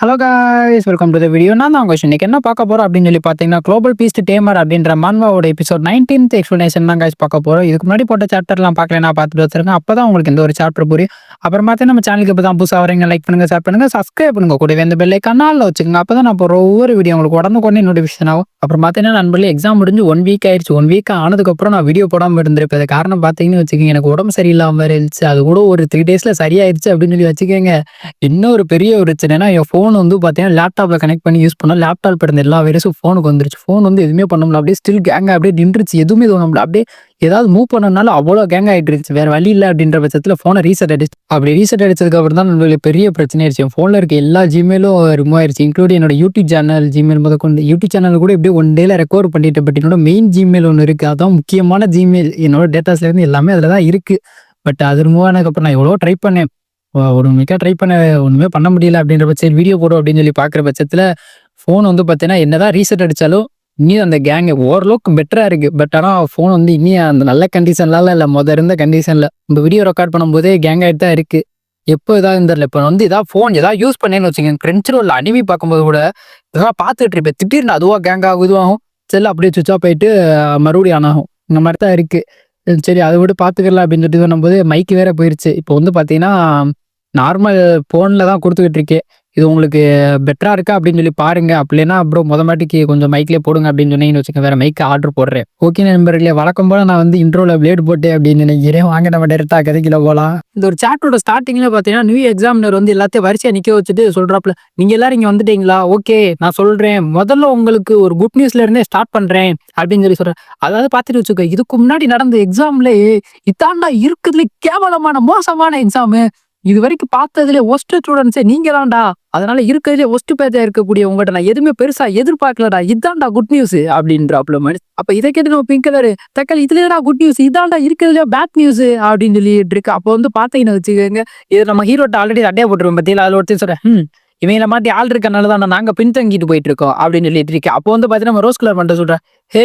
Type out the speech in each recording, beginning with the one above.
Hello guys welcome to the video நான் தான் question இன்னைக்கு என்ன பார்க்க போகிறோம் அப்படின்னு சொல்லி பார்த்தீங்கன்னா குளோபல் பீஸ்ட் டேமர் அப்படின்ற மன்வாவோட எபிசோட் நைன்டீன்த் எக்ஸ்ப்ளனேஷன் தான் காய்ஸ் பார்க்க போகிறோம் இதுக்கு முன்னாடி போட்ட சாப்டர்லாம் பார்க்கலனா பார்த்துட்டு வச்சிருங்க அப்போ தான் உங்களுக்கு இந்த ஒரு சாப்டர் புரியும். அப்புறம் பார்த்து நம்ம சேனலுக்கு இப்போ தான் புதுசாக வரீங்க லைக் பண்ணுங்க ஷேர் பண்ணுங்கள் சப்ஸ்கிரைப் பண்ணுங்க. கூடவே இந்த பெல்லை கண்ணாலில் வச்சுக்கோங்க. அப்போ தான் நான் போகிற ஒவ்வொரு வீடியோ உங்களுக்கு உடனுக்குடனே நோட்டிஃபிகேஷன் ஆகும். அப்புறம் பார்த்தீங்கன்னா நண்பர்களே எக்ஸாம் முடிஞ்சு ஒன் வீக் ஆயிடுச்சு. ஒன் வீக் ஆனதுக்கப்புறம் நான் வீடியோ போடாமல் இருந்திருப்பேன். காரணம் பார்த்தீங்கன்னு வச்சுக்கோங்க எனக்கு உடம்பு சரியில்லாமல் இருந்துச்சு. அது கூட ஒரு த்ரீ டேஸில் சரியாயிருச்சு அப்படின்னு சொல்லி வச்சுக்கோங்க. இன்னொரு பெரிய ஒரு பிரச்சனைனா என் ஃபோன் வந்து பார்த்தீங்கன்னா லேப்டாப்பில் கனெக்ட் பண்ணி யூஸ் பண்ணோம். லேப்டாப் இருந்த எல்லா வைரஸும் ஃபோனுக்கு வந்துருச்சு. ஃபோன் வந்து எதுவுமே பண்ண முடியல. அப்படியே ஸ்டில் கேங்காக அப்படியே நின்றுச்சு. எதுவுமே தோணும்ல அப்படியே ஏதாவது மூவ் பண்ணனால அவ்வளோ கேங் ஆகிட்டு இருந்துச்சு. வேற வழி இல்லை அப்படின்ற பட்சத்தில் ஃபோனை ரீசெட் அடிச்சு அப்படி ரீசெட் அடிச்சதுக்கு அப்புறம் தான் நம்மளுக்கு பெரிய பிரச்சனை ஆயிடுச்சு. ஃபோனில் இருக்க எல்லா ஜிமெயிலும் ரிமூவ் ஆயிருச்சு. இன்க்ளூட் என்னோட யூடியூப் சேனல் ஜிமெயில் முத கொண்டு யூடியூப் சேனல் கூட இப்படியே ஒன் டேல ரெக்கவர் பண்ணிட்டு பட் என்னோட மெயின் ஜிமெயில் ஒன்று இருக்குது அதான் முக்கியமான ஜிமெயில் என்னோட டேட்டாஸ்லேருந்து எல்லாமே அதில் தான் இருக்குது பட் அது ரிமூவ் ஆனதுக்கப்புறம் நான் எவ்வளோ ட்ரை பண்ணேன். ஒரு ட்ரை பண்ண ஒன்றுமே பண்ண முடியல அப்படின்ற பட்சத்தில் வீடியோ போடும் அப்படின்னு சொல்லி பார்க்குற பட்சத்தில் ஃபோன் வந்து பார்த்தீங்கன்னா என்னதான் ரீசெட் அடித்தாலும் இன்னும் அந்த கேங்கு ஓரளவுக்கு பெட்டராக இருக்குது பட் ஆனால் ஃபோன் வந்து இன்னும் அந்த நல்ல கண்டிஷன்லாம் இல்லை மொதல் இருந்த கண்டிஷனில் நம்ம வீடியோ ரெக்கார்ட் பண்ணும்போதே கேங் ஆகிட்டு தான் இருக்குது எப்போ ஏதாவது தெரில இப்போ வந்து இதாக ஃபோன் ஏதாவது யூஸ் பண்ணேன்னு வச்சுக்கோங்க. ஃப்ரெண்ட்ஸில் உள்ள அனிமி பார்க்கும்போது கூட இதெல்லாம் பார்த்துட்டு இருப்பேன். திடீர்னு அதுவாக கேங் ஆகுதுவாகும் இதுவாகும் செல் அப்படியே சுவிட்ச் ஆஃப் ஆகிட்டு மறுபடியும் ஆன் ஆகும். இந்த மாதிரி தான் இருக்குது சரி அதை விட பார்த்துக்கலாம் அப்படின்னு சொல்லிட்டு பண்ணும்போது மைக்கு வேற போயிருச்சு. இப்போ வந்து பார்த்தீங்கன்னா நார்மல் ஃபோனில் தான் கொடுத்துக்கிட்டு இருக்கே இது உங்களுக்கு பெட்டரா இருக்கா அப்படின்னு சொல்லி பாருங்க. அப்படின்னா அப்புறம் முத மாட்டிக்கு கொஞ்சம் மைக்லேயே போடுங்க அப்படின்னு சொன்னீங்கன்னு வச்சுக்கோங்க. வேற மைக்கு ஆர்டர் போடுறேன். ஓகே நண்பர்களே வழக்கம் போல நான் வந்து இன்ட்ரோவில் பிளேட் போட்டேன் அப்படின்னு நினைக்கிறேன். வாங்க நம்ம டேரெக்டாக கதைக்கில போகலாம் இந்த ஒரு சாட்டோட ஸ்டார்டிங்கில் பார்த்தீங்கன்னா நியூ எக்ஸாமினர் வந்து எல்லாத்தையும் வரிசையாக நிற்க வச்சுட்டு சொல்கிறாப்புல நீங்கள் எல்லாரும் இங்கே வந்துட்டீங்களா? ஓகே நான் சொல்கிறேன் முதல்ல உங்களுக்கு ஒரு குட் நியூஸ்ல இருந்தே ஸ்டார்ட் பண்ணுறேன் அப்படின்னு சொல்லி சொல்கிறேன் அதாவது பார்த்துட்டு வச்சுக்கோ இதுக்கு முன்னாடி நடந்த எக்ஸாம்லேயே இதாண்டா இருக்குதுல கேவலமான மோசமான எக்ஸாமு இது வரைக்கும் பார்த்ததுல ஒஸ்ட் ஸ்டூடெண்ட்ஸே நீங்க தான்டா அதனால இருக்கிறதுலே ஒஸ்ட் பேஜா இருக்கக்கூடிய உங்கள்கிட்ட நான் எதுவுமே பெருசா எதிர்பார்க்கலடா. இதான்டா குட் நியூஸ் அப்படின்றாப்ல மனுஷன் அப்ப இதை கேட்டு நம்ம பிங்க் கலர் தக்காளி இதுலடா குட் நியூஸ் இதான்டா இருக்கிறதுல பேட் நியூஸ் அப்படின்னு சொல்லிட்டு இருக்கு. அப்போ வந்து பாத்தீங்கன்னு வச்சுக்கோங்க இது நம்ம ஹீரோட்ட ஆல்ரெடி அட்டையா போட்டுருவோம் பத்தியில அதுல ஒருத்தையும் சொல்றேன் "ஹம், இவங்கள மாட்டி ஆள் இருக்கனால தான் நாங்க பின்தங்கிட்டு போயிட்டு இருக்கோம் அப்படின்னு சொல்லிட்டு இருக்கேன் அப்போ வந்து பாத்தீங்கன்னா நம்ம ரோஸ் கலர் பண்ணிட்டு சொல்றேன் ஹே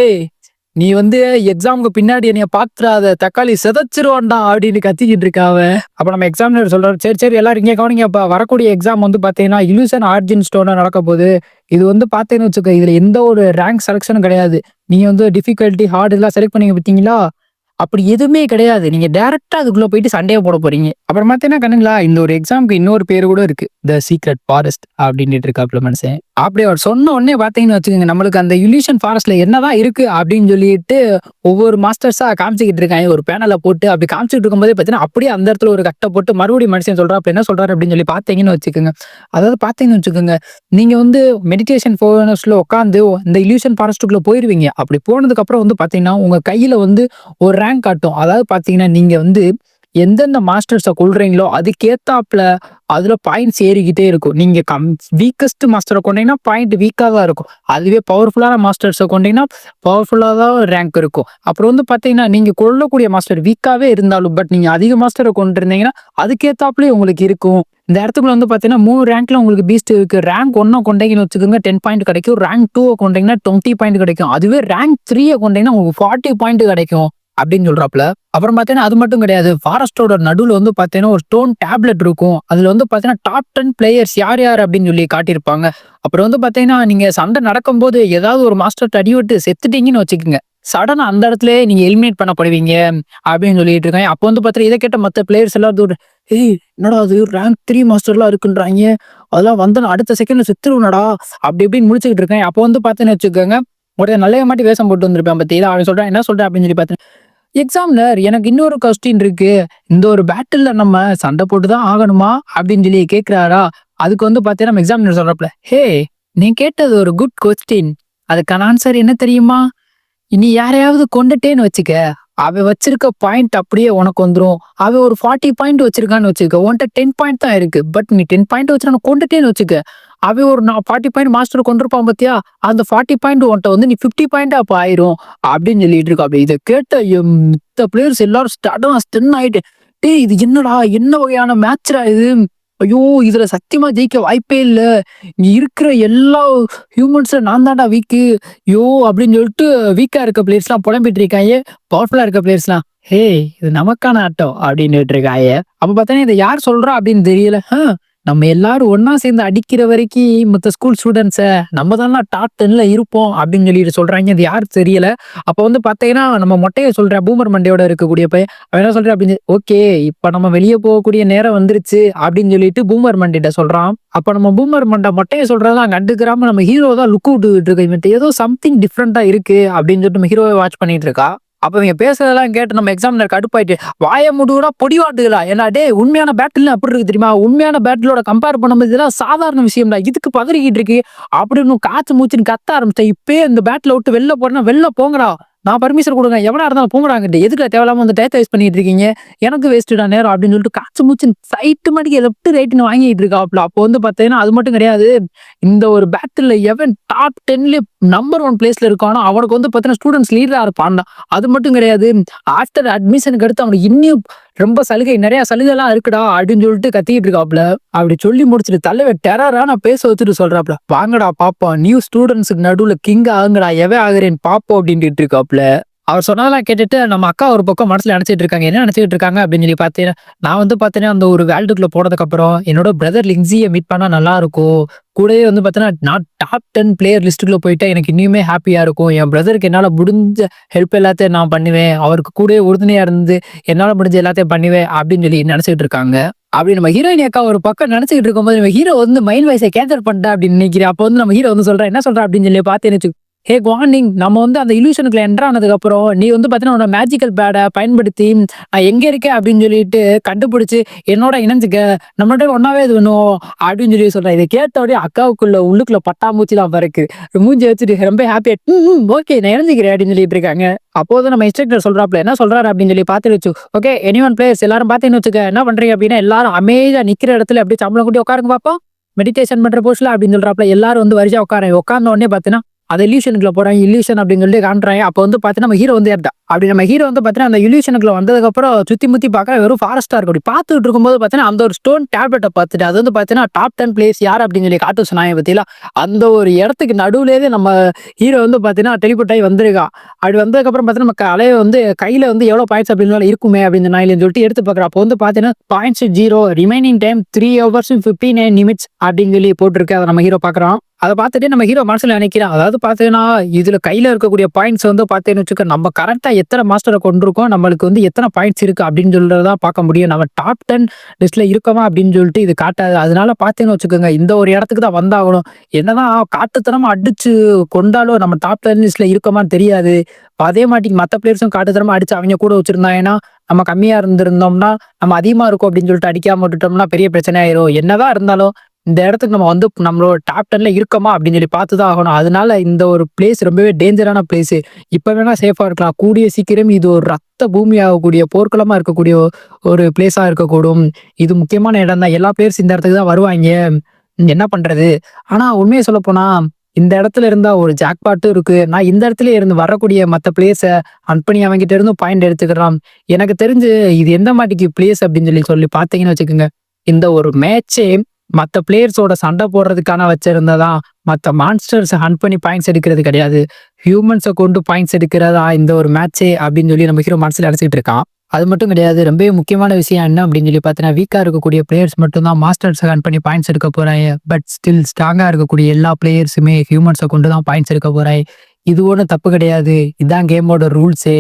நீ வந்து எக்ஸாமுக்கு பின்னாடி என்னைய பாத்துறாத. தக்காளி செதச்சிருவான்டா அப்படின்னு கத்திக்கிட்டு இருக்காவ அப்ப நம்ம எக்ஸாமினர் சொல்றாரு சரி சரி எல்லாரும் இங்கே கவனிங்கப்பா. வரக்கூடிய எக்ஸாம் வந்து பாத்தீங்கன்னா இலூசன் ஆர்ஜின் ஸ்டோன நடக்க போகுது. இது வந்து பாத்தீங்கன்னு வச்சுக்கோ இதுல எந்த ஒரு ரேங்க் செலெக்ஷனும் கிடையாது. நீங்க வந்து டிஃபிகல்ட்டி ஹார்ட் இதெல்லாம் செலக்ட் பண்ணீங்க பார்த்தீங்களா? அப்படி எதுவுமே கிடையாது. நீங்க டைரக்டா அதுக்குள்ள போயிட்டு சண்டையை போட போறீங்க. அப்புறம் பார்த்தீங்கன்னா கண்ணுங்களா இந்த ஒரு எக்ஸாமுக்கு இன்னொரு பேர் கூட இருக்கு. த சீக்ரெட் ஃபாரஸ்ட் அப்படின்ட்டு இருக்காப்ல மனுஷன். அப்படி அவர் சொன்ன உடனே பார்த்தீங்கன்னு வச்சுக்கோங்க நம்மளுக்கு அந்த இல்யூஷன் ஃபாரஸ்ட்ல என்னதான் இருக்கு அப்படின்னு சொல்லிட்டு ஒவ்வொரு மாஸ்டர்ஸா காமிச்சிக்கிட்டு இருக்காங்க. ஒரு பேனலை போட்டு அப்படி காமிச்சிட்டு இருக்கும்போது பார்த்தீங்கன்னா அப்படியே அந்த இடத்துல ஒரு கட்டை போட்டு மறுபடியும் மனுஷன் சொல்றா அப்படி என்ன சொல்றாரு? அப்படின்னு சொல்லி பார்த்தீங்கன்னு வச்சுக்கோங்க. அதாவது பார்த்தீங்கன்னு வச்சுக்கோங்க நீங்க வந்து மெடிடேஷன் ஃபோனஸ்ல உட்காந்து இந்த இல்யூஷன் ஃபாரஸ்ட்டுக்குள்ள போயிருவீங்க. அப்படி போனதுக்கு அப்புறம் வந்து பார்த்தீங்கன்னா உங்க கையில வந்து ஒரு ரேங்க் காட்டும். அதாவது பார்த்தீங்கன்னா நீங்க வந்து எந்தெந்த மாஸ்டர்ஸை கொள்றீங்களோ அதுக்கேத்தாப்புல அதுல பாயிண்ட்ஸ் ஏறிக்கிட்டே இருக்கும். நீங்க கம் வீக்கஸ்ட் மாஸ்டரை கொண்டீங்கன்னா பாயிண்ட் வீக்காக தான் இருக்கும். அதுவே பவர்ஃபுல்லான மாஸ்டர்ஸை கொண்டீங்கன்னா பவர்ஃபுல்லாக தான் ரேங்க் இருக்கும். அப்புறம் வந்து பார்த்தீங்கன்னா நீங்க கொள்ளக்கூடிய மாஸ்டர் வீக்காகவே இருந்தாலும் பட் நீங்க அதிக மாஸ்டரை கொண்டு இருந்தீங்கன்னா அதுக்கேத்தாப்புலயே உங்களுக்கு இருக்கும். இந்த இடத்துக்குள்ள வந்து பார்த்தீங்கன்னா மூணு ரேங்க்ல உங்களுக்கு பீஸ்ட் இருக்கு. ரேங்க் ஒன்னை கொண்டீங்கன்னு வச்சுக்கோங்க டென் பாயிண்ட் கிடைக்கும். ரேங்க் டூவை கொண்டீங்கன்னா டுவெண்ட்டி பாயிண்ட் கிடைக்கும். அதுவே ரேங்க் த்ரீயை கொண்டீங்கன்னா உங்களுக்கு ஃபார்ட்டி பாயிண்ட் கிடைக்கும். அப்படின்னு சொல்றாப்ல அப்புறம் பார்த்தீங்கன்னா அது மட்டும் கிடையாது. ஃபாரஸ்டோட நடுவில் வந்து பார்த்தீங்கன்னா ஒரு ஸ்டோன் டேப்லெட் இருக்கும். அதில் வந்து பார்த்தீங்கன்னா டாப் டென் பிளேயர்ஸ் யார் யார் அப்படின்னு சொல்லி காட்டியிருப்பாங்க. அப்புறம் வந்து பார்த்தீங்கன்னா நீங்கள் சண்டை நடக்கும்போது ஏதாவது ஒரு மாஸ்டர் அடிவிட்டு செத்துட்டீங்கன்னு வச்சுக்கோங்க. சடனாக அந்த இடத்துல நீங்கள் எலிமினேட் பண்ணப்படுவீங்க அப்படின்னு சொல்லிட்டு இருக்காங்க. அப்போ வந்து பார்த்தீங்கன்னா இதை கேட்ட மற்ற பிளேயர்ஸ் எல்லாம் ஏய் என்னடா அது ரேங்க் த்ரீ மாஸ்டர்லாம் இருக்குன்றாங்க. அதெல்லாம் வந்து நான் அடுத்த செகண்ட் செத்துருவனடா. அப்படி இப்படின்னு முடிச்சுக்கிட்டு இருக்கேன் அப்போ வந்து பார்த்தீங்கன்னு வச்சுக்கோங்க ஒருத்தர் நல்ல மாட்டி வேஷம் போட்டு வந்திருப்பேன். பத்தி அவன் சொல்றான். என்ன சொல்றேன் அப்படின்னு சொல்லி பார்த்தேன் எக்ஸாம்னர் எனக்கு இன்னொரு கொஸ்டின் இருக்கு. இந்த ஒரு பேட்டில்ல நம்ம சண்டை போட்டு தான் ஆகணுமா? அப்படின்னு சொல்லி கேட்கிறாரா அதுக்கு வந்து பார்த்தீங்கன்னா நம்ம எக்ஸாமினர் சொல்றப்பல ஹே நீ கேட்டது ஒரு குட் கொஸ்டின் அதுக்கான ஆன்சர் என்ன தெரியுமா? இனி யாரையாவது கொண்டுட்டேன்னு வச்சுக்க. அவ வச்சிருக்க பாயிண்ட் அப்படியே உனக்கு வந்துடும் அவன் ஒரு ஃபார்ட்டி பாயிண்ட் வச்சிருக்கான்னு வச்சுக்க. உன்கிட்ட டென் பாயிண்ட் தான் இருக்கு. பட் நீ டென் பாயிண்ட் வச்சு நான் கொண்டுட்டேன்னு வச்சுக்க. அவன் ஒரு நான் ஃபார்ட்டி பாயிண்ட் மாஸ்டர் கொண்டிருப்பான் பார்த்தியா அந்த ஃபார்ட்டி பாயிண்ட் உன்ட்ட வந்து நீ ஃபிஃப்டி பாயிண்ட் அப்போ ஆயிரும். அப்படின்னு சொல்லிட்டு இருக்கா. அப்படி இதை கேட்ட மித்த பிளேயர்ஸ் எல்லாரும் ஸ்டடம் ஸ்டென் ஆயிட்டு டேய் இது என்னடா? என்ன வகையான மேட்ச்ரா இது? ஐயோ இதுல சத்தியமா ஜெயிக்க வாய்ப்பே இல்லை. இங்க இருக்கிற எல்லா ஹியூமன்ஸ்ல நான் தான்டா வீக்கு ஐயோ அப்படின்னு சொல்லிட்டு வீக்கா இருக்க பிளேயர்ஸ்லாம் புலம்பிட்டு இருக்காங்க. பவர்ஃபுல்லா இருக்க பிளேயர்ஸ்லாம் ஹே இது நமக்கான ஆட்டம் அப்படின்னு இருக்காங்க அப்ப பார்த்தா இதை யார் சொல்றா அப்படின்னு தெரியல. "ஆ, நம்ம எல்லாரும் ஒன்னா சேர்ந்து அடிக்கிற வரைக்கும் மத்த ஸ்கூல் ஸ்டூடெண்ட்ஸ நம்ம தானே டாப் டென்ல இருப்போம் அப்படின்னு சொல்லிட்டு சொல்றாங்க. அது யாரு தெரியல. அப்ப வந்து பாத்தீங்கன்னா நம்ம மொட்டையை சொல்ற பூமர் மண்டையோட இருக்கக்கூடிய பையன் அவன் என்ன சொல்ற அப்படின்னு ஓகே இப்ப நம்ம வெளியே போகக்கூடிய நேரம் வந்துருச்சு அப்படின்னு சொல்லிட்டு பூமர் மண்டிட்ட சொல்றான். அப்ப நம்ம பூமர் மண்டை மொட்டையை சொல்றதெல்லாம் கண்டுக்கிறாம நம்ம ஹீரோ தான் லுக் விட்டுக்கிட்டு இருக்கோம். ஏதோ சம்திங் டிஃப்ரெண்டா இருக்கு அப்படின்னு சொல்லிட்டு நம்ம ஹீரோவை வாட்ச் பண்ணிட்டு இருக்கா. அப்போ இவங்க பேசுறதெல்லாம் கேட்டு நம்ம எக்ஸாமினர் கடுப்பாயிட்டு வாய முடுவா பொடி வாட்டுகளா? ஏன்னா டே உண்மையான பேட்டில் அப்படி இருக்கு தெரியுமா? உண்மையான பேட்டிலோட கம்பேர் பண்ணும்போது இதெல்லாம் சாதாரண விஷயம்டா. இதுக்கு பதறிக்கிட்டு இருக்கு. அப்படின்னு காத்து மூச்சுன்னு கத்த ஆரம்பிச்சேன் இப்பே இந்த பேட்டில் விட்டு வெளில போறேன்னா வெளில போங்கடா. நான் பர்மிஷன் கொடுங்க. எவனா இருந்தாலும் போங்கடாங்கிட்டு எதுக்கு தேவையில்லாம வந்து டேட்டா வேஸ்ட் பண்ணிட்டு இருக்கீங்க? எனக்கு வேஸ்ட்டுடா நேரம் அப்படின்னு சொல்லிட்டு காய்ச்சி மூச்சுன்னு சைட்டு மணிக்கு லெஃப்ட் ரைட்டுன்னு வாங்கிட்டு இருக்காப்ல. அப்போ வந்து பார்த்தீங்கன்னா அது மட்டும் கிடையாது. இந்த ஒரு பேட்டில் எவன் டாப் டென்லேயே நம்பர் ஒன் பிளேஸ்ல இருக்கானோ அவனுக்கு வந்து பார்த்தீங்கன்னா ஸ்டூடெண்ட்ஸ் லீடராக இருப்பான். அது மட்டும் கிடையாது. ஆஃப்டர் அட்மிஷனுக்கு அடுத்து அவனுக்கு இன்னும் ரொம்ப சலுகை நிறைய சலுகைலாம் இருக்குடா அப்படின்னு சொல்லிட்டு கத்திக்கிட்டு இருக்காப்ல. அப்படி சொல்லி முடிச்சுட்டு தலைவர் டெரரா நான் பேச வச்சுட்டு சொல்றாப்ல. வாங்கடா பாப்போம் நியூ ஸ்டூடெண்ட்ஸுக்கு நடுவில் கிங் ஆகுங்கடா எவன் ஆகுறேன் பாப்போம் அப்படின்ட்டு இருக்காப்ல. அவர் சொன்னதெல்லாம் கேட்டுட்டு நம்ம அக்கா ஒரு பக்கம் மனசில் நினச்சிட்டு இருக்காங்க. என்ன நினைச்சிட்டு இருக்காங்க அப்படின்னு சொல்லி பார்த்தீங்கன்னா நான் வந்து பார்த்தீங்கன்னா அந்த ஒரு வேல்டுக்குள்ளே போனதுக்கப்புறம் என்னோட பிரதர் லிங்ஸியை மீட் பண்ணால் நல்லா இருக்கும். கூடவே வந்து பார்த்தீங்கன்னா நான் டாப் டென் பிளேயர் லிஸ்ட்டுக்குள்ளே போயிட்டா எனக்கு இன்னுமே ஹாப்பியாக இருக்கும். என் பிரதருக்கு என்னால் முடிஞ்ச ஹெல்ப் எல்லாத்தையும் நான் பண்ணுவேன். அவருக்கு கூடவே உறுதுணையாக இருந்து என்னால் முடிஞ்ச எல்லாத்தையும் பண்ணுவேன் அப்படின்னு சொல்லி நினச்சிக்கிட்டு இருக்காங்க. அப்படி நம்ம ஹீரோயின் அக்கா ஒரு பக்கம் நினச்சிக்கிட்டு இருக்கும்போது நம்ம ஹீரோ வந்து மைண்ட் வைஸை கேன்சல் பண்ணிட்டா அப்படின்னு நினைக்கிறேன். அப்போ வந்து நம்ம ஹீரோ வந்து சொல்கிறேன் என்ன சொல்கிறேன் அப்படின்னு சொல்லி பார்த்தேன்னு ஹே குவார்னிங் நம்ம வந்து அந்த இலூஷனுக்குள்ள என்ட்ரு ஆனதுக்கு அப்புறம் நீ வந்து பார்த்தீங்கன்னா உன்னோட மேஜிக்கல் பேடை பயன்படுத்தி நான் எங்கே இருக்கேன் அப்படின்னு சொல்லிட்டு கண்டுபிடிச்சி என்னோட இணைஞ்சுக்க நம்மள்ட்ட ஒன்றாவே இது பண்ணுவோம் அப்படின்னு சொல்லி சொல்கிறேன் இதை கேட்டோடய அக்காவுக்குள்ள உள்ளுக்குள்ள பட்டாம்பூச்சிலாம் பறக்கு மூஞ்சி வச்சுட்டு ரொம்ப ஹாப்பியா ஓகே நான் இணைஞ்சிக்கிறேன் அப்படின்னு சொல்லிட்டு இருக்காங்க. அப்போது நம்ம இன்ஸ்ட்ரக்டர் சொல்கிறாப்புல என்ன சொல்கிறாரு அப்படின்னு சொல்லி பார்த்து வச்சு ஓகே எனி ஒன் பிளேயர்ஸ் எல்லாரும் பார்த்தீங்கன்னு வச்சுக்க என்ன பண்ணுறீங்க அப்படின்னா எல்லாரும் அமைதியாக நிற்கிற இடத்துல அப்படியே சம்பளம் கூட்டி உட்காருங்க பார்ப்போம் மெடிடேஷன் பண்ணுற போஸ்ட்ல அப்படின்னு சொல்கிறாப்புல எல்லாரும் வந்து வரிசையாக உட்கார உட்கார்ந்த உடனே பார்த்தீங்கன்னா அதை இல்யூஷனுக்குள்ள போறாங்க இல்யூஷன் அப்படின்னு சொல்லிட்டு காண்றாங்க. அப்போ வந்து பார்த்தீங்கன்னா நம்ம ஹீரோ வந்து ஏறா அப்படி நம்ம ஹீரோ வந்து பார்த்தீங்கன்னா அந்த இல்யூஷனுக்குள்ள வந்ததுக்கப்புறம் சுத்தி முத்தி பார்க்க வெறும் ஃபாரஸ்டா இருக்கும் அப்படி பார்த்துட்டு இருக்கும்போது பார்த்தீங்கன்னா அந்த ஒரு ஸ்டோன் டேப்லெட்டை பார்த்துட்டு அது வந்து பார்த்தீங்கன்னா டாப் டென் பிளேஸ் யார் அப்படின்னு சொல்லி காட்டு சொன்னாங்க பத்தியில அந்த ஒரு இடத்துக்கு நடுவுலேயே நம்ம ஹீரோ வந்து பார்த்தீங்கன்னா டெலிபோர்ட் ஆகி வந்திருக்கான் அப்படி வந்ததுக்கப்புறம் பார்த்தீங்கன்னா நம்ம அலைய வந்து கையில வந்து எவ்வளோ பாயிண்ட்ஸ் அப்படின்னு இருக்குமே அப்படின்னு நான் சொல்லிட்டு எடுத்து பார்க்குறேன் அப்போ வந்து பார்த்தீங்கன்னா points zero remaining time three hours fifty nine minutes அப்படின்னு சொல்லி போட்டிருக்கு. அதை நம்ம ஹீரோ பார்க்குறோம் அதை பார்த்துட்டு நம்ம ஹீரோ மனசில் நினைக்கிறோம் அதாவது பார்த்தீங்கன்னா இதில் கையில் இருக்கக்கூடிய பாயிண்ட்ஸ் வந்து பார்த்தேன்னு வச்சுக்க நம்ம கரெக்டாக எத்தனை மாஸ்டரை கொண்டிருக்கோம் நம்மளுக்கு வந்து எத்தனை பாயிண்ட்ஸ் இருக்குது அப்படின்னு சொல்றதா பார்க்க முடியும். நம்ம டாப் டென் லிஸ்ட்டில் இருக்கோமா அப்படின்னு சொல்லிட்டு இது காட்டாது. அதனால பார்த்தேன்னு வச்சுக்கோங்க இந்த ஒரு இடத்துக்கு தான் வந்தாகணும். என்னதான் காட்டுத்தனமாக அடிச்சு கொண்டாலும் நம்ம டாப் டென் லிஸ்ட்டில் இருக்கோமான்னு தெரியாது. அதே மாட்டிக்கு மற்ற பிளேயர்ஸும் காட்டுத்தனமாக அடிச்சு அவங்க கூட வச்சுருந்தாங்கன்னா நம்ம கம்மியாக இருந்திருந்தோம்னா நம்ம அதிகமாக இருக்கும் அப்படின்னு சொல்லிட்டு அடிக்காம விட்டுட்டோம்னா பெரிய பிரச்சனை ஆயிரும். என்னதான் இருந்தாலும் இந்த இடத்துக்கு நம்ம வந்து நம்மளோட டாப் டென்ல இருக்கோமா அப்படின்னு சொல்லி பார்த்து தான் ஆகணும். அதனால இந்த ஒரு பிளேஸ் ரொம்பவே டேஞ்சரான பிளேஸ் இப்போ வேணா சேஃபாக இருக்கலாம். கூடிய சீக்கிரம் இது ஒரு ரத்த பூமி ஆகக்கூடிய போர்க்களமாக இருக்கக்கூடிய ஒரு பிளேஸாக இருக்கக்கூடும். இது முக்கியமான இடம் தான் எல்லா பிளேயர்ஸ் இந்த இடத்துக்கு தான் வருவாங்க. என்ன பண்ணுறது ஆனால் உண்மையை சொல்லப்போனா இந்த இடத்துல இருந்தா ஒரு ஜாக்பாட்டும் இருக்கு. நான் இந்த இடத்துல இருந்து வரக்கூடிய மற்ற பிளேஸை அன் பண்ணி அவங்ககிட்ட இருந்தும் பாயிண்ட் எடுத்துக்கிறான் எனக்கு தெரிஞ்சு இது எந்த மாட்டிக்கு பிளேஸ் அப்படின்னு சொல்லி சொல்லி பார்த்தீங்கன்னு வச்சுக்கோங்க. இந்த ஒரு மேட்சே மற்ற பிளேயர்ஸோட சண்டை போடுறதுக்கான வச்சிருந்ததா? மற்ற மான்ஸ்டர்ஸை ஹண்ட் பண்ணி பாயிண்ட்ஸ் எடுக்கிறது கிடையாது. ஹியூமன்ஸை கொண்டு பாயிண்ட்ஸ் எடுக்கிறதா இந்த ஒரு மேட்ச்சே அப்படின்னு சொல்லி நம்ம ஹீரோ மனசில் நினைச்சிட்டு இருக்கான். அது மட்டும் கிடையாது. ரொம்பவே முக்கியமான விஷயம் என்ன அப்படின்னு சொல்லி பார்த்தீங்கன்னா வீக்காக இருக்கக்கூடிய பிளேயர்ஸ் மட்டும் தான் மாஸ்டர்ஸை ஹண்ட் பண்ணி பாயிண்ட்ஸ் எடுக்க போகிறாய் பட் ஸ்டில் ஸ்ட்ராங்காக இருக்கக்கூடிய எல்லா பிளேயர்ஸுமே ஹியூமன்ஸை கொண்டு தான் பாயிண்ட்ஸ் எடுக்க போறாங்க. இது ஒன்றும் தப்பு கிடையாது. இதுதான் கேமோட ரூல்ஸே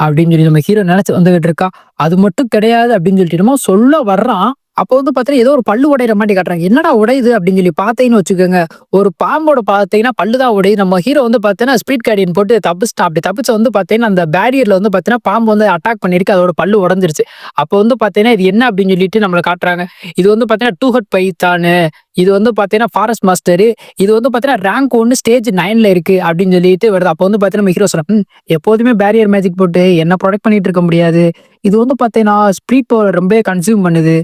அப்படின்னு சொல்லி நம்ம ஹீரோ நினச்சி வந்துகிட்டு இருக்கா. அது மட்டும் கிடையாது அப்படின்னு சொல்லிட்டு என்னமோ சொல்ல வர்றான். அப்போ வந்து பார்த்தீங்கன்னா ஏதோ ஒரு பல்லு உடையிற மாதிரி காட்டுறாங்க என்னடா உடையுது அப்படின்னு சொல்லி பார்த்தீங்கன்னு வச்சுக்கோங்க ஒரு பாம்போட பார்த்தீங்கன்னா பல்லு தான் உடையுது நம்ம ஹீரோ வந்து பார்த்தீங்கன்னா ஸ்பீட் கார்டியன் போட்டு தப்பிச்சிட்டான் அப்படி தப்பிச்சு வந்து பார்த்தீங்கன்னா அந்த பேரியர்ல வந்து பார்த்தீங்கன்னா பாம்பு வந்து அட்டாக் பண்ணிருக்கு அதோட பல்லு உடஞ்சிருச்சு அப்போ வந்து பார்த்தீங்கன்னா இது என்ன அப்படின்னு சொல்லிட்டு நம்மளை காட்டுறாங்க இது வந்து பார்த்தீங்கன்னா டூ ஹட் பைத்தானு இது வந்து பார்த்தீங்கன்னா ஃபாரஸ்ட் மாஸ்டர் இது வந்து பார்த்தீங்கன்னா ரேங்க் ஒன்று ஸ்டேஜ் நைனில் இருக்குது அப்படின்னு சொல்லிட்டு வருது அப்போ வந்து பார்த்தீங்கன்னா நம்ம ஹீரோ சொல்ல எப்போதுமே பேரியர் மேஜிக் போட்டு என்ன ப்ரொடெக்ட் பண்ணிட்டு இருக்க முடியாது இது வந்து பார்த்தீங்கன்னா ஸ்பீட் பவர் ரொம்ப கன்சியூம் பண்ணுது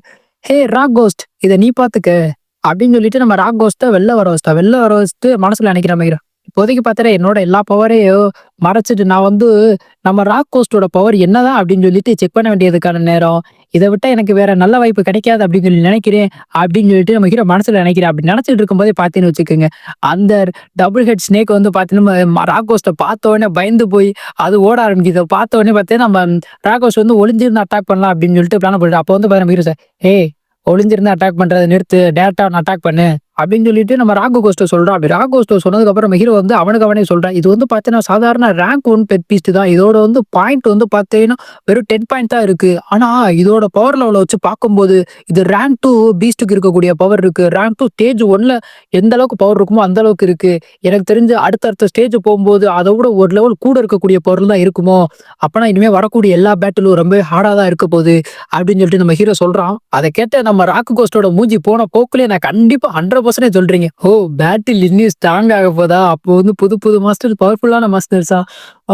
ஹே ராக் கோஸ்ட் இதை நீ பார்த்துக்க. அப்படின்னு சொல்லிட்டு நம்ம ராக் கோஸ்ட்டை வெளில வர வச்சுட்டா வெளில வர வச்சுட்டு மனசில் நினைக்கிற மாதிரி. இப்போதைக்கு பார்த்தா என்னோட எல்லா பவரையும் மறைச்சிட்டு நான் வந்து நம்ம ராக் கோஸ்டோட பவர் என்னதான் அப்படின்னு சொல்லிட்டு செக் பண்ண வேண்டியதுக்கான நேரம். இதை விட்டா எனக்கு வேற நல்ல வாய்ப்பு கிடைக்காது அப்படின்னு சொல்லி நினைக்கிறேன். அப்படின்னு சொல்லிட்டு நம்ம ஹீரோ மனசுல நினைக்கிறேன். அப்படி நினைச்சிட்டு இருக்கும்போதே பார்த்தீங்கன்னு வச்சுக்கோங்க அந்த டபுள் ஹெட் ஸ்னேக் வந்து பார்த்தீங்கன்னா ராக் கோஸ்ட்டை பார்த்த உடனே பயந்து போய் அது ஓட ஆரம்பிக்குது. பார்த்த உடனே பார்த்தீங்கன்னா நம்ம ராக் கோஸ்ட் வந்து ஒளிஞ்சிருந்து அட்டாக் பண்ணலாம் அப்படின்னு சொல்லிட்டு பிளான் பண்ணிட்டு அப்போ வந்து பார்த்தீங்கன்னா ஹீரோ சார் ஏய் ஒளிஞ்சிருந்து அட்டாக் பண்றதை நிறுத்து டேரக்டா அட்டாக் பண்ணு. அப்படின்னு சொல்லிட்டு நம்ம ராகு கோஸ்டோ சொல்றான் அப்படி ராகு கோஸ்டோ சொன்னதுக்கப்புறம் நம்ம ஹீரோ வந்து அவனுக்கு அவனே சொல்றான். இது வந்து பார்த்தீங்கன்னா சாதாரண ரேங்க் ஒன் பெட் பீஸ்ட் தான். இதோட வந்து பாயிண்ட் வந்து பார்த்தீங்கன்னா வெறும் டென் பாயிண்ட் தான் இருக்கு. ஆனா இதோட பவர் லெவலை வச்சு பார்க்கும்போது இது ரேங்க் டூ பீஸ்ட்டுக்கு இருக்கக்கூடிய பவர் இருக்கு. ரேங்க் டூ ஸ்டேஜ் ஒன்ல எந்த அளவுக்கு பவர் இருக்குமோ அந்த அளவுக்கு இருக்கு. எனக்கு தெரிஞ்சு அடுத்தடுத்த ஸ்டேஜ் போகும்போது அதை விட ஒரு லெவல் கூட இருக்கக்கூடிய பவர் தான் இருக்குமோ? அப்பனா இனிமே வரக்கூடிய எல்லா பேட்டிலும் ரொம்ப ஹார்டா தான் இருக்க போகுது அப்படின்னு சொல்லிட்டு நம்ம ஹீரோ சொல்றான். அதை கேட்ட நம்ம ராக்கு கோஸ்டோட மூஞ்சி போன போக்குலேயே நான் கண்டிப்பா ஹண்ட்ரட் பர்சன்டேஜ் சொல்றீங்க. ஓ பேட்டில் இன்னும் ஸ்ட்ராங் ஆக போதா? அப்போ வந்து புது புது மாஸ்டர் பவர்ஃபுல்லான மாஸ்டர்ஸா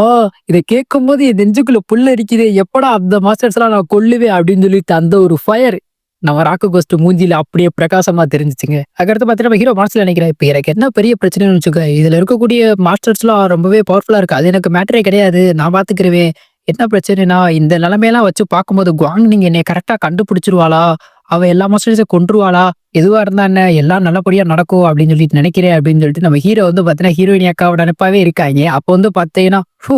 ஓ இதை கேட்கும் போது என் நெஞ்சுக்குள்ள புல்ல அரிக்குதே எப்படா அந்த மாஸ்டர்ஸ் எல்லாம் நான் கொல்லுவேன் அப்படின்னு சொல்லிட்டு அந்த ஒரு ஃபயர் நம்ம ராக்கு கோஸ்ட் மூஞ்சில அப்படியே பிரகாசமா தெரிஞ்சுச்சுங்க. அதுக்கடுத்து பார்த்தீங்கன்னா ஹீரோ மனசுல நினைக்கிறேன் இப்போ எனக்கு என்ன பெரிய பிரச்சனைன்னு வச்சுக்க இதுல இருக்கக்கூடிய மாஸ்டர்ஸ்லாம் ரொம்பவே பவர்ஃபுல்லா இருக்கு. அது எனக்கு மேட்டரே கிடையாது. நான் பாத்துக்கிறவேன் என்ன பிரச்சனைனா இந்த நிலைமையெல்லாம் வச்சு பார்க்கும்போது குவாங் நீங்க என்னை கரெக்டா கண்டுபிடிச்சிருவாளா? அவ எல்லா மாஸ்டர்ஸையும் கொண்டுருவாளா எதுவாக இருந்தால் என்ன எல்லாம் நல்லபடியாக நடக்கும் அப்படின்னு சொல்லிட்டு நினைக்கிறேன் அப்படின்னு சொல்லிட்டு நம்ம ஹீரோ வந்து பார்த்தீங்கன்னா ஹீரோயின் அக்காவோட நினைப்பாவே இருக்காங்க. அப்போ வந்து பார்த்தீங்கன்னா ஹூ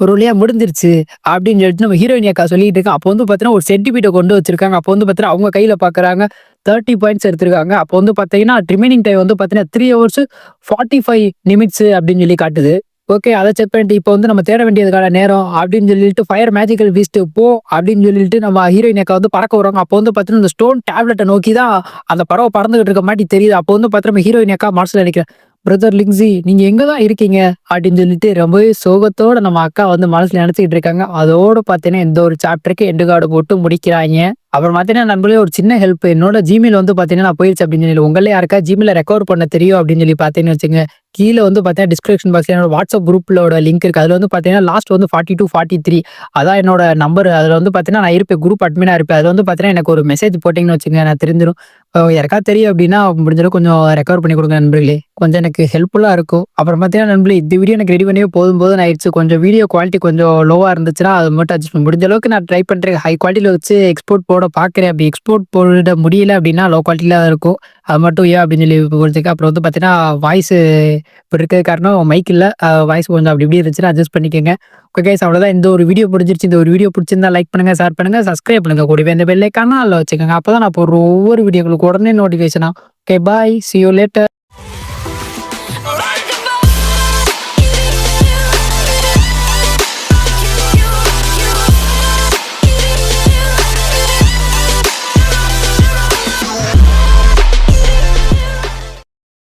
ஒரு வழியாக முடிஞ்சிருச்சு அப்படின்னு சொல்லிட்டு நம்ம ஹீரோயின் அக்கா சொல்லிட்டு இருக்கோம் அப்போ வந்து பார்த்தீங்கன்னா ஒரு சென்டிமீட்டர் கொண்டு வச்சிருக்காங்க. அப்போ வந்து பார்த்தீங்கன்னா அவங்க கையில் பார்க்குறாங்க தேர்ட்டி பாயிண்ட்ஸ் எடுத்திருக்காங்க. அப்போ வந்து பார்த்தீங்கன்னா ரிமைனிங் டைம் வந்து பார்த்தீங்கன்னா three hours forty five minutes அப்படின்னு சொல்லி காட்டுது. ஓகே அதை செக் பண்ணிட்டு இப்போ வந்து நம்ம தேட வேண்டியதுக்கான நேரம் அப்படின்னு சொல்லிட்டு ஃபயர் மேஜிக்கல் வீஸ்ட் போ அப்படின்னு சொல்லிட்டு நம்ம ஹீரோயின் வந்து பறக்க வராங்க அப்போ வந்து பார்த்தீங்கன்னா இந்த ஸ்டோன் டேப்லெட்டை நோக்கி தான் அந்த பறவை பறந்துகிட்டு இருக்க மாட்டி தெரியுது. அப்போ வந்து பார்த்தீங்கன்னா ஹீரோயின் அக்கா நினைக்கிறேன் பிரதர் லிங்ஸி நீங்க எங்க தான் இருக்கீங்க? அப்படின்னு சொல்லிட்டு ரொம்பவே சோகத்தோட நம்ம அக்கா வந்து மனசுல நினைச்சிட்டு இருக்காங்க. அதோட பார்த்தீங்கன்னா இந்த ஒரு சாப்டருக்கு எண்டு கார்டு போட்டு முடிக்கிறாங்க. அப்புறம் பார்த்தீங்கன்னா நண்பர்களே ஒரு சின்ன ஹெல்ப் என்னோட ஜிமெயில் வந்து பார்த்தீங்கன்னா நான் போயிடுச்சு அப்படின்னு சொல்லி உங்களே யாருக்கா ஜிமெயில ரெக்கவர் பண்ண தெரியும் அப்படின்னு சொல்லி பார்த்தீங்கன்னு வச்சுங்க கீழே வந்து பார்த்தீங்கன்னா டிஸ்கிரிப்ஷன் பாக்ஸ்ல என்னோட வாட்ஸ்அப் குரூப்லோட லிங்க் இருக்கு. அதில் வந்து பார்த்தீங்கன்னா லாஸ்ட் வந்து ஃபார்ட்டி டூ ஃபார்ட்டி த்ரீ அதான் என்னோட நம்பர் அதில் வந்து பார்த்தீங்கன்னா நான் இருப்பேன். குரூப் அட்மினாக இருப்பேன். அதில் வந்து பார்த்தீங்கன்னா எனக்கு ஒரு மெசேஜ் போட்டிங்கன்னு வச்சுங்க நான் தெரிஞ்சிடும் யாருக்கா தெரியும் அப்படின்னா முடிஞ்சிடும் கொஞ்சம் ரெக்கவர் பண்ணி கொடுங்க நண்பர்களே. கொஞ்சம் எனக்கு ஹெல்ப்ஃபுல்லாக இருக்கும். அப்புறம் பார்த்தீங்கன்னா நண்பர்களே இந்த வீடியோ எனக்கு ரெடி பண்ணியே போதும் போதும் ஆயிடுச்சு கொஞ்சம் வீடியோ குவாலிட்டி கொஞ்சம் லோவாக இருந்துச்சுன்னா அது மட்டும் அட்ஜஸ்ட் முடிஞ்ச அளவுக்கு நான் ட்ரை பண்ணுறேன் ஹை குவாலிட்டியில் வச்சு எக்ஸ்போர்ட் போட பார்க்குறேன் அப்படி எக்ஸ்போர்ட் போட முடியல அப்படின்னா லோ குவாலிட்டியில் இருக்கும். அது மட்டும் ஏன் அப்படின்னு சொல்லி புரிஞ்சுக்க அப்புறம் வந்து பார்த்தீங்கன்னா வாய்ஸ் இப்போ இருக்கிற காரணம் மைக் இல்லை. வாய்ஸ் கொஞ்சம் அப்படி இப்படி இருந்துச்சுன்னா அட்ஜஸ்ட் பண்ணிக்கோங்க. ஓகே கைஸ் அவ்வளோதான் இந்த ஒரு வீடியோ பிடிச்சிருச்சு இந்த ஒரு வீடியோ பிடிச்சிருந்தா லைக் பண்ணுங்கள் ஷேர் பண்ணுங்கள் சப்ஸ்கிரைப் பண்ணுங்கள் கூடவே இந்த பெல்லைக்கான அதில் வச்சுக்கோங்க. அப்போ தான் நான் போடுற ஒவ்வொரு வீடியோக்களுக்கும் உடனே நோட்டிஃபிகேஷனா okay bye see you later